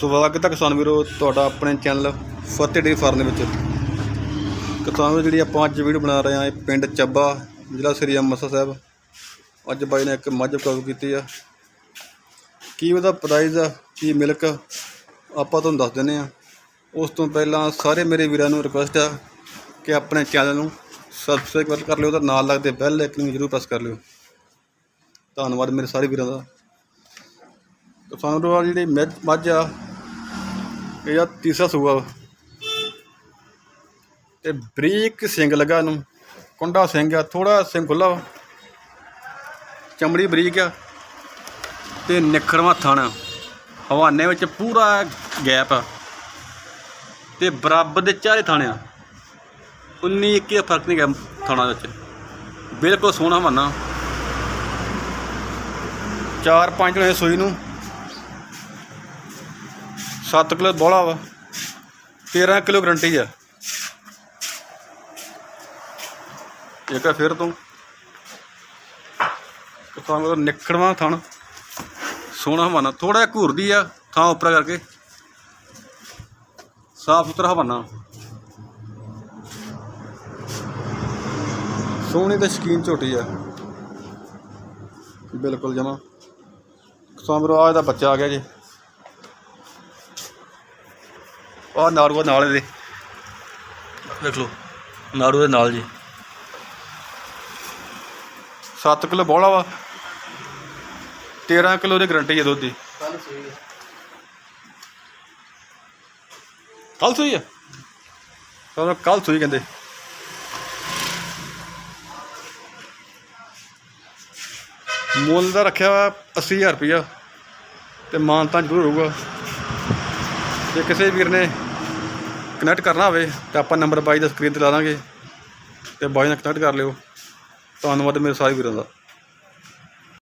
ਸਵਾਗਤ ਹੈ ਕਿਸਾਨ ਵੀਰੋ, ਤੁਹਾਡਾ ਆਪਣੇ ਚੈਨਲ ਫਤਿਹ ਡੇਰੀ ਫਾਰਮ ਦੇ ਵਿੱਚ। ਕਿਸਾਨ ਵੀਰੋ, ਜਿਹੜੀ ਆਪਾਂ ਅੱਜ ਵੀਡੀਓ ਬਣਾ ਰਹੇ ਹਾਂ, ਇਹ ਪਿੰਡ ਚੱਬਾ, ਜ਼ਿਲ੍ਹਾ ਸ੍ਰੀ ਅੰਮ੍ਰਿਤਸਰ ਸਾਹਿਬ। ਅੱਜ ਬਾਈ ਨੇ ਇੱਕ ਮੱਝ ਕਾਬੂ ਕੀਤੀ ਆ। ਕੀ ਉਹਦਾ ਪ੍ਰਾਈਜ਼ ਆ, ਕੀ ਮਿਲਕ ਆਪਾਂ ਤੁਹਾਨੂੰ ਦੱਸ ਦਿੰਦੇ ਆ ਉਸ ਤੋਂ ਪਹਿਲਾਂ ਸਾਰੇ ਮੇਰੇ ਵੀਰਾਂ ਨੂੰ ਰਿਕੁਐਸਟ ਆ ਕਿ ਆਪਣੇ ਚੈਨਲ ਨੂੰ ਸਬਸਕ੍ਰਾਈਬ ਕਰ ਲਿਓ ਤੇ ਨਾਲ ਲੱਗਦੇ ਬੈਲ ਆਈਕਨ ਨੂੰ ਜ਼ਰੂਰ ਪ੍ਰੈਸ ਕਰ ਲਿਓ। ਧੰਨਵਾਦ ਮੇਰੇ ਸਾਰੇ ਵੀਰਾਂ ਦਾ। ਕਿਸਾਨ ਵੀਰੋ, ਆਹ ਜਿਹੜੀ ਮੱਝ ਮੱਝ ਆ ਇਹ ਤੀਸਰਾ ਸੂਆ ਵਾ। ਤੇ ਬਰੀਕ ਸਿੰਘ ਲੱਗਾ ਇਹਨੂੰ। ਕੁੰਡਾ ਸਿੰਘ ਆ ਥੋੜਾ ਸਿੰਘ ਖੁੱਲਾ ਵਾ। ਚਮੜੀ ਬਰੀਕ ਆ। ਤੇ ਨਿਖਰਵਾ ਥਣ। ਹਵਾਨੇ ਵਿੱਚ ਪੂਰਾ ਗੈਪ ਆ। ਤੇ ਬਰਾਬਰ ਦੇ ਚਾਰੇ ਥਾਣੇ ਆ। 19 21 ਫ਼ਰਕ ਨਹੀਂ ਗਿਆ ਥਾਣਾ ਵਿੱਚ। ਬਿਲਕੁਲ ਸੋਹਣਾ ਹਵਾਨਾ। ਚਾਰ ਪੰਜ ਹੋਏ ਸੂਈ ਨੂੰ। 7 ਕਿਲੋ ਬੋਲਾ ਵਾ। 13 ਕਿਲੋ ਗਰੰਟੀ ਆ। ਇੱਕ ਆ ਫਿਰ ਤੋਂ। ਕਿਸਾਨ ਦਾ ਨਿਕੜਵਾ ਥਣ। ਸੋਹਣਾ ਹਵਾਨਾ। ਥੋੜਾ ਜਿਹਾ ਘੂਰਦੀ ਆ ਥਾਂ ਉੱਪਰ ਕਰਕੇ। ਸਾਫ਼ ਸੁਥਰਾ ਹਵਾਨਾ। ਸੋਹਣੀ ਤੇ ਸ਼ਕੀਨ ਝੋਟੀ ਆ। ਬਿਲਕੁਲ ਜਮਾ। ਕਿਸਾਨ ਵੀਰੋ ਆ ਇਹਦਾ ਬੱਚਾ ਆ ਗਿਆ ਜੀ। ਆਹ ਨਾੜੂਆ ਨਾਲ ਇਹਦੇ। ਦੇਖ ਲਓ ਨਾੜੂ ਦੇ ਨਾਲ ਜੀ। 7 ਕਿਲੋ ਬੋਲਾ ਵਾ। 13 ਕਿਲੋ ਦੀ ਗਰੰਟੀ ਹੈ ਦੁੱਧ ਦੀ। ਕੱਲ ਸੂਈ ਕੱਲ ਸੂਈ ਆ? ਤਾਂ ਕੱਲ ਸੂਈ ਕਹਿੰਦੇ। ਮੁੱਲ ਦਾ ਰੱਖਿਆ ਵਾ 80000 ਰੁਪਇਆ ਤੇ ਮਾਨ ਤਾਂ ਜ਼ਰੂਰ ਹੋਊਗਾ। ਜੇ ਕਿਸੇ ਵੀਰ ਨੇ ਕਨੈਕਟ ਕਰਨਾ ਹੋਵੇ ਤਾਂ ਆਪਾਂ ਨੰਬਰ ਬਾਈ ਦਾ ਸਕਰੀਨ ਤੇ ਲਾ ਦਾਂਗੇ ਤੇ ਬਾਈ ਨਾਲ ਕਨੈਕਟ ਕਰ ਲਿਓ। ਧੰਨਵਾਦ ਮੇਰੇ ਸਾਰੇ ਵੀਰਾਂ ਦਾ।